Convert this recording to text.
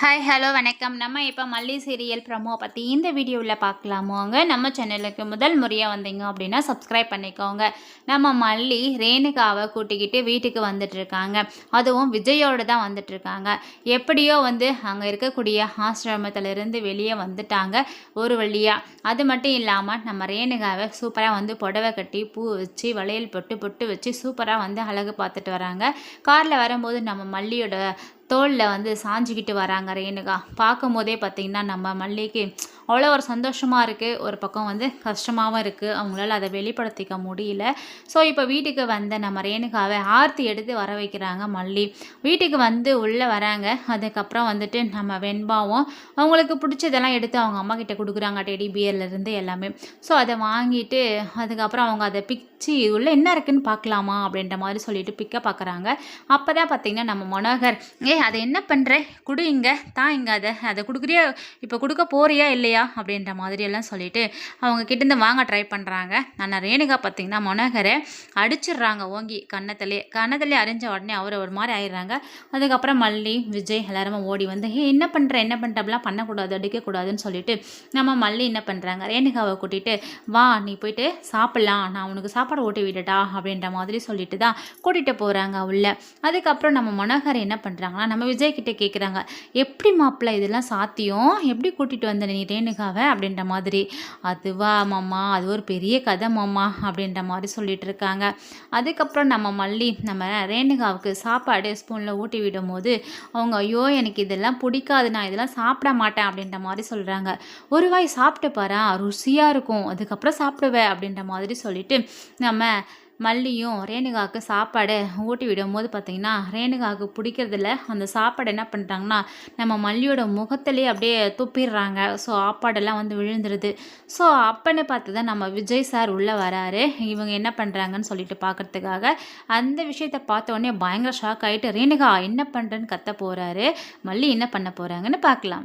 Hi hello வணக்கம். நம்ம இப்போ மல்லி சீரியல் ப்ரமோ பற்றி இந்த வீடியோவில் பார்க்கலாமோங்க நம்ம சேனலுக்கு முதல் முறையாக வந்தீங்க அப்படின்னா சப்ஸ்கிரைப் பண்ணிக்கோங்க. நம்ம மல்லி ரேணுகாவை கூட்டிக்கிட்டு வீட்டுக்கு வந்துட்டுருக்காங்க அதுவும் விஜயோடு தான் வந்துட்டுருக்காங்க எப்படியோ வந்து அங்கே இருக்கக்கூடிய ஆசிரமத்திலிருந்து வெளியே வந்துட்டாங்க ஒரு வழியாக அது மட்டும் இல்லாமல் நம்ம ரேணுகாவை சூப்பராக வந்து புடவை கட்டி பூ வச்சு வளையல் பொட்டு பொட்டு வச்சு சூப்பராக வந்து அழகு பார்த்துட்டு வராங்க. காரில் வரும்போது நம்ம மல்லியோட தோளில் வந்து சாஞ்சிக்கிட்டு வராங்க ரேணுகா. பார்க்கும் போதே பார்த்திங்கன்னா நம்ம மல்லிகைக்கு அவ்வளோ ஒரு சந்தோஷமாக இருக்குது ஒரு பக்கம் வந்து கஷ்டமாகவும் இருக்குது அவங்களால அதை வெளிப்படுத்திக்க முடியல. ஸோ இப்போ வீட்டுக்கு வந்த நம்ம ரேணுகாவை ஆர்த்தி எடுத்து வர வைக்கிறாங்க மல்லி. வீட்டுக்கு வந்து உள்ளே வராங்க. அதுக்கப்புறம் வந்துட்டு நம்ம வெண்பாவும் அவங்களுக்கு பிடிச்சதெல்லாம் எடுத்து அவங்க அம்மா கிட்ட கொடுக்குறாங்க டெடி பியர்லேருந்து எல்லாமே. ஸோ அதை வாங்கிட்டு அதுக்கப்புறம் அவங்க அதை பிக் சி உள்ளே என்ன இருக்குன்னு பார்க்கலாமா அப்படின்ற மாதிரி சொல்லிட்டு பிக்க பார்க்குறாங்க அப்போ தான் பார்த்தீங்கன்னா நம்ம மனோகர் ஏ அதை என்ன பண்ணுற குடு இங்கே தான் இங்கே அதை அதை கொடுக்குறியா? இப்போ கொடுக்க போறியா இல்லையா? அப்படின்ற மாதிரியெல்லாம் சொல்லிட்டு அவங்க கிட்டேருந்து வாங்க ட்ரை பண்ணுறாங்க ஆனால் ரேணுகா பார்த்திங்கன்னா மனோகரை அடிச்சிடுறாங்க ஓங்கி கன்னத்திலே. கன்னத்திலே அறிஞ்ச உடனே அவர் ஒரு மாதிரி ஆயிடுறாங்க. அதுக்கப்புறம் மல்லி விஜய் எல்லாருமே ஓடி வந்து ஏ என்ன பண்ணுற என்ன பண்ணுற அப்படிலாம் பண்ணக்கூடாது அடிக்கக்கூடாதுன்னு சொல்லிட்டு நம்ம மல்லி என்ன பண்ணுறாங்க ரேணுகாவை கூட்டிகிட்டு வா நீ போயிட்டு சாப்பிட்லாம். நான் உனக்கு சாப்பாடு சாப்பாடு ஓட்டி விட்டுட்டா அப்படின்ற மாதிரி சொல்லிட்டு தான் கூட்டிகிட்டு போகிறாங்க உள்ள. அதுக்கப்புறம் நம்ம மனோகர் என்ன பண்ணுறாங்கன்னா நம்ம விஜய் கிட்டே கேட்குறாங்க எப்படி மாப்பிள்ள இதெல்லாம் சாத்தியம்? எப்படி கூட்டிகிட்டு வந்த நீ ரேணுகாவை? அப்படின்ற மாதிரி. அதுவா மாமா அது ஒரு பெரிய கதை மாமா அப்படின்ற மாதிரி சொல்லிட்டு இருக்காங்க. அதுக்கப்புறம் நம்ம மல்லி நம்ம ரேணுகாவுக்கு சாப்பாடு ஸ்பூனில் ஊட்டி விடும் போது அவங்க ஐயோ எனக்கு இதெல்லாம் பிடிக்காது நான் இதெல்லாம் சாப்பிட மாட்டேன் அப்படின்ற மாதிரி சொல்கிறாங்க ஒரு வாய் சாப்பிட்டு பாரு ருசியாக இருக்கும். அதுக்கப்புறம் சாப்பிடுவேன் அப்படின்ற மாதிரி சொல்லிட்டு நம்ம மல்லியும் ரேணுகாவுக்கு சாப்பாடு ஊட்டி விடும்போது பார்த்திங்கன்னா ரேணுகாவுக்கு பிடிக்கிறதுல அந்த சாப்பாடு என்ன பண்ணிட்டாங்கன்னா நம்ம மல்லியோட முகத்திலே அப்படியே துப்பிடுறாங்க. ஸோ சாப்பாடெல்லாம் வந்து விழுந்துருது. ஸோ அப்பன்னு பார்த்து தான் நம்ம விஜய் சார் உள்ளே வராரு. இவங்க என்ன பண்ணுறாங்கன்னு சொல்லிட்டு பார்க்குறதுக்காக. அந்த விஷயத்தை பார்த்த உடனே பயங்கர ஷாக் ஆகிட்டு ரேணுகா என்ன பண்ணுறேன்னு கத்த போகிறாரு மல்லி என்ன பண்ண போகிறாங்கன்னு பார்க்கலாம்.